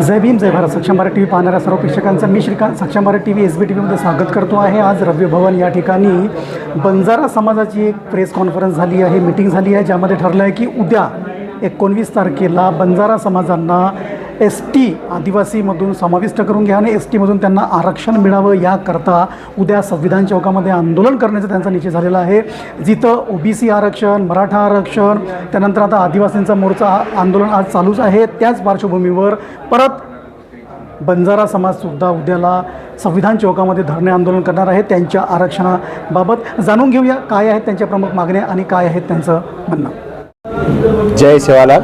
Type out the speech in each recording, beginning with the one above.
जय भीम जय भारत. सक्षम Bharat T V पाहणाऱ्या सर्व प्रेक्षकांचं मी Shrikant. Saksham Bharat T V S B T व्हीमध्ये स्वागत करतो आहे. आज रव्य भवन या ठिकाणी बंजारा समाजाची एक प्रेस कॉन्फरन्स झाली आहे मिटिंग झाली आहे ज्यामध्ये ठरलं आहे की उद्या एकोणवीस तारखेला बंजारा समाजांना एस टी आदिवासीमधून समाविष्ट करून घ्या आणि एस टीमधून त्यांना आरक्षण मिळावं याकरता उद्या संविधान चौकामध्ये आंदोलन करण्याचा त्यांचा निश्चय झालेला आहे. जिथं ओबीसी आरक्षण मराठा आरक्षण त्यानंतर आता आदिवासींचा मोर्चा आंदोलन आज चालूच आहे. त्याच पार्श्वभूमीवर परत बंजारा समाजसुद्धा उद्याला संविधान चौकामध्ये धरणे आंदोलन करणार आहे. त्यांच्या आरक्षणाबाबत जाणून घेऊया काय आहेत त्यांच्या प्रमुख मागण्या आणि काय आहेत त्यांचं म्हणणं. जय सेवालाल.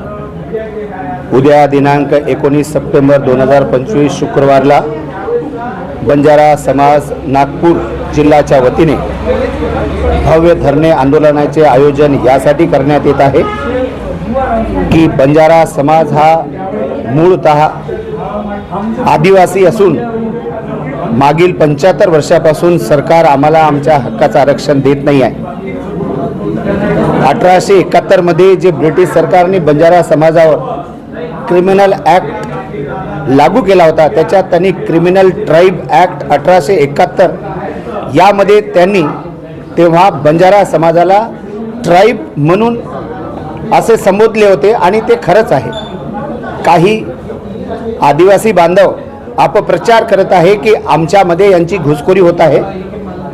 उद्या दिनांक एकोणीस सप्टेंबर दोन हजार पंचवीस शुक्रवारला बंजारा समाज नागपूर जिल्ह्याच्या वतीने भव्य धरणे आंदोलनाचे आयोजन यासाठी करण्यात येत आहे की बंजारा समाज हा मूळत आदिवासी असून मागील पंच्याहत्तर वर्षापासून सरकार आम्हाला आमच्या हक्काचं आरक्षण देत नाही आहे. अठराशे एकाहत्तरमध्ये जे ब्रिटिश सरकारने बंजारा समाजावर क्रिमिनल ॲक्ट लागू केला होता. त्याच्यात त्यांनी क्रिमिनल ट्राईब ॲक्ट अठराशे एकाहत्तर यामध्ये त्यांनी तेव्हा बंजारा समाजाला ट्राईब म्हणून असे संबोधले होते आणि ते खरंच आहे. काही आदिवासी बांधव अपप्रचार करत आहे की आमच्यामध्ये यांची घुसखोरी होत आहे.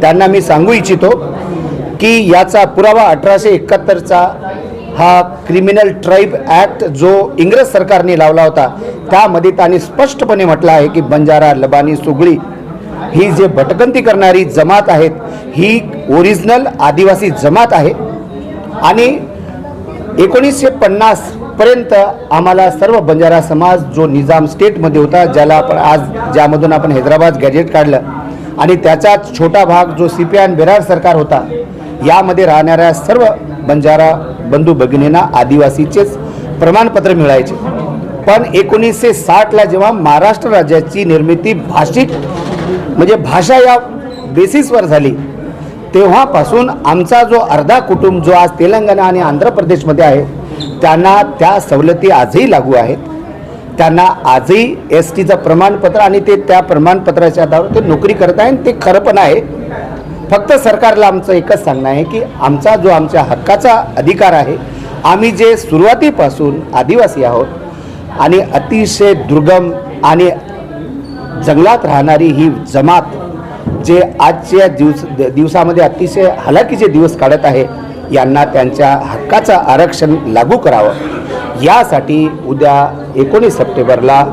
त्यांना मी सांगू इच्छितो की याचा पुरावा अठराशे एकाहत्तरचा हा क्रिमिनल ट्राईब ॲक्ट जो इंग्रज सरकारने लावला होता त्यामध्ये त्यांनी स्पष्टपणे म्हटलं आहे की बंजारा लबानी सुगळी ही जे भटकंती करणारी जमात आहेत ही ओरिजिनल आदिवासी जमात आहे. आणि एकोणीसशे पन्नासपर्यंत आम्हाला सर्व बंजारा समाज जो निजाम स्टेटमध्ये होता ज्याला आपण आज ज्यामधून आपण हैदराबाद गॅजेट काढलं आणि त्याचाच छोटा भाग जो सी पी आय बिरार सरकार होता यामध्ये राहणाऱ्या सर्व बंजारा बंधू भगिनींना आदिवासीचेच प्रमाणपत्र मिळायचे. पण एकोणीसशे साठला जेव्हा महाराष्ट्र राज्याची निर्मिती भाषिक म्हणजे भाषा या बेसिसवर झाली तेव्हापासून आमचा जो अर्धा कुटुंब जो आज तेलंगणा आणि आंध्र प्रदेशमध्ये आहे त्यांना त्या सवलती आजही लागू आहेत. त्यांना आजही एस टीचं प्रमाणपत्र आणि ते त्या प्रमाणपत्राच्या आधारावर ते नोकरी करत आहे आणि ते खरं पण आहे. फक्त सरकारला आमचं एकच सांगणं आहे की आमचा जो आमच्या हक्काचा अधिकार आहे आम्ही जे सुरुवातीपासून आदिवासी आहोत आणि अतिशय दुर्गम आणि जंगलात राहणारी ही जमात जे आजच्या दिवस दिवसामध्ये अतिशय हलाखीचे दिवस काढत आहे यांना त्यांच्या हक्काचं आरक्षण लागू करावं. यासाठी उद्या एकोणीस सप्टेंबरला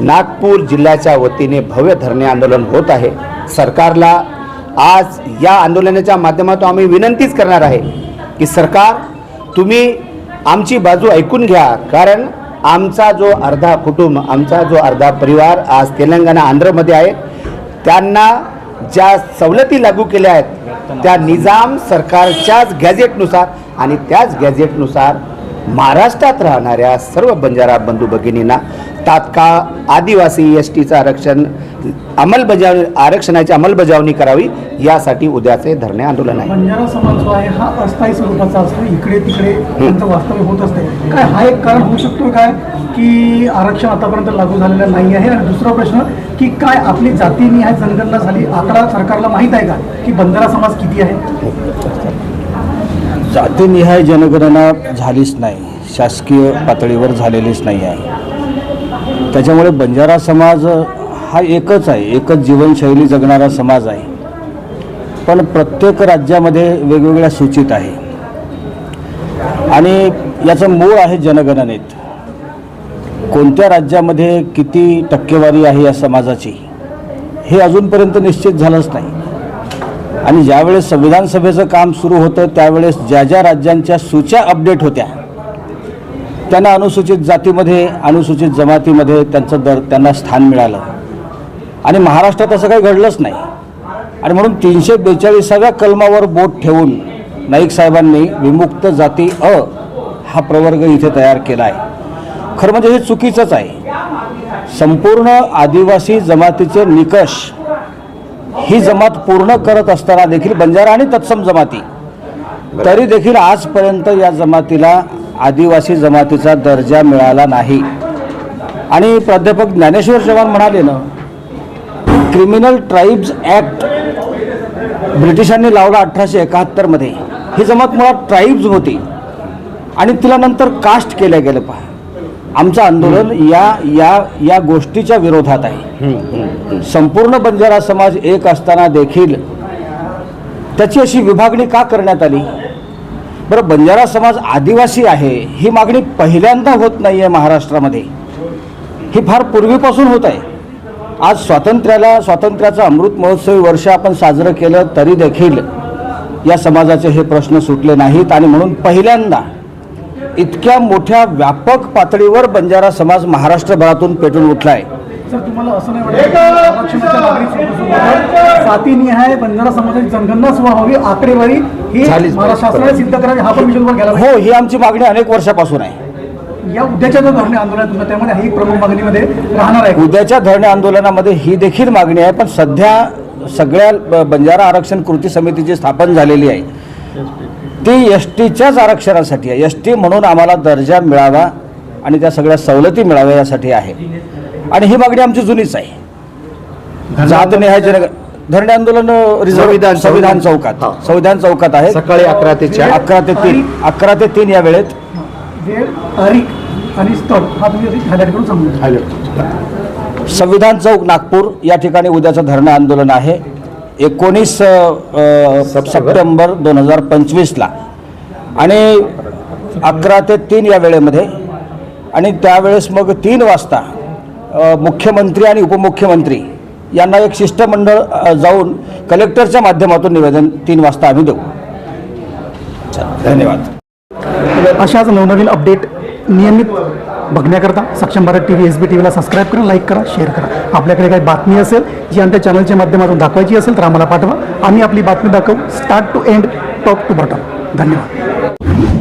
नागपूर जिल्ह्याच्या वतीने भव्य धरणे आंदोलन होत आहे. सरकारला आज या आंदोलनाच्या माध्यमातून आम्ही विनंतीच करणार आहे की सरकार तुम्ही आमची बाजू ऐकून घ्या. कारण आमचा जो अर्धा कुटुंब आमचा जो अर्धा परिवार आज तेलंगणा आंध्रमध्ये आहे त्यांना ज्या सवलती लागू केल्या आहेत त्या निजाम सरकारच्याच गॅझेटनुसार आणि त्याच गॅझेटनुसार महाराष्ट्रात राहणाऱ्या सर्व बंजारा बंधू भगिनींना तात्काळ आदिवासी एस टीचं आरक्षण अंमलबजावणी आरक्षणाची अंमलबजावणी करावी यासाठी उद्याचे धरणे आंदोलन आहे. बंजारा समाज जो आहे हा अस्थायी स्वरूपाचा असतो. इकडे तिकडे त्यांचं वास्तव्य होत असते. काय हा एक कारण होऊ शकतो काय? की आरक्षण आतापर्यंत लागू झालेलं नाही आहे. आणि दुसरा प्रश्न की काय आपली जातीनिहाय जनगणना झाली आकडा सरकारला माहीत आहे का की बंजारा समाज किती आहे? जातीनिहाय जनगणना झालीच नाही. शासकीय पातळीवर झालेलीच नाही आहे. त्याच्यामुळे बंजारा समाज हा एकच आहे एकच जीवनशैली जगणारा समाज आहे. पण प्रत्येक राज्यामध्ये वेगवेगळ्या सूचित आहे. आणि याचं मूळ आहे जनगणनेत. कोणत्या राज्यामध्ये किती टक्केवारी आहे या समाजाची हे अजूनपर्यंत निश्चित झालंच नाही. आणि ज्यावेळेस संविधान सभेचं काम सुरू होतं त्यावेळेस ज्या ज्या राज्यांच्या सूच्या अपडेट होत्या त्यांना अनुसूचित जातीमध्ये अनुसूचित जमातीमध्ये त्यांचं दर त्यांना स्थान मिळालं. आणि महाराष्ट्रात असं काही घडलंच नाही. आणि म्हणून तीनशे बेचाळीसाव्या कलमावर बोट ठेवून नाईक साहेबांनी विमुक्त जाती अ हा प्रवर्ग इथे तयार केला आहे. खरं म्हणजे हे चुकीचंच आहे. संपूर्ण आदिवासी जमातीचे निकष ही जमात पूर्ण करत असताना देखील बंजारा आणि तत्सम जमाती. तरी देखील आजपर्यंत या जमातीला आदिवासी जमातीचा दर्जा मिळाला नाही. आणि प्राध्यापक ज्ञानेश्वर चव्हाण म्हणाले ना क्रिमिनल ट्राईब्स ॲक्ट ब्रिटिशांनी लावला अठराशे एकाहत्तरमध्ये ही जमात मुळात ट्राईब्स होती. आणि तिला नंतर कास्ट केलं गेलं पहा. आमचं आंदोलन या या या गोष्टीच्या विरोधात आहे. संपूर्ण बंजारा समाज एक असताना देखील त्याची अशी विभागणी का करण्यात आली? बरं बंजारा समाज आदिवासी आहे ही मागणी पहिल्यांदा होत नाही आहे महाराष्ट्रामध्ये. ही फार पूर्वीपासून होत आहे. आज स्वातंत्र्याला स्वातंत्र्याचं अमृत महोत्सवी वर्ष आपण साजरं केलं तरी देखील या समाजाचे हे प्रश्न सुटले नाहीत. आणि म्हणून पहिल्यांदा इतक्या मोठ्या व्यापक पातळीवर बंजारा समाज महाराष्ट्रभरातून पेटून उठला आहे सर तुम्हाला असं नाही वाटत जातीनिहाय बंजारा समाजाची जनगणना व्हावी आकडेवारी ही झालीच महाराष्ट्र सिद्ध करावी हा पण विषय तुम्हाला घ्यायला हो ही आमची मागणी अनेक वर्षापासून आहे. या उद्याच्या जो धरणे आंदोलन त्यामध्ये ही प्रमुख मागणीमध्ये राहणार आहे. उद्याच्या धरणे आंदोलनामध्ये ही देखील मागणी आहे पण सध्या सगळ्या ब- बंजारा आरक्षण कृती समितीची स्थापन झालेली आहे. ती एस टीच्याच आरक्षणासाठी आहे. एस टी म्हणून आम्हाला दर्जा आणि त्या सगळ्या सवलती मिळाव्या यासाठी आहे. आणि ही मागणी आमची जुनीच आहे. जात जन धरणे आंदोलन रिझर्व संविधान- संविधान चौकात. हा. संविधान चौकात आहे. सकाळी अकरा ते चार. अकरा ते तीन. अकरा ते तीन या वेळेत. आणि स्थळ हा तुम्ही. संविधान चौक नागपूर या ठिकाणी उद्याचं धरणं आंदोलन आहे. एकोणीस सप्टेंबर दोन हजार पंचवीसला. आणि अकरा ते तीन या वेळेमध्ये. आणि त्यावेळेस मग तीन वाजता मुख्यमंत्री आणि उपमुख्यमंत्री यांना एक शिष्टमंडळ जाऊन कलेक्टरच्या माध्यमातून निवेदन तीन वाजता आम्ही देऊ. धन्यवाद. अशाच नवनवीन अपडेट नियमित बघण्याकरता Saksham Bharat T V S B T व्हीला subscribe करा लाईक करा शेअर करा. आपल्याकडे काही बातमी असेल जी आमच्या चॅनलच्या माध्यमातून दाखवायची असेल तर आम्हाला पाठवा. आम्ही आपली बातमी दाखवू. Start to end top to bottom धन्यवाद.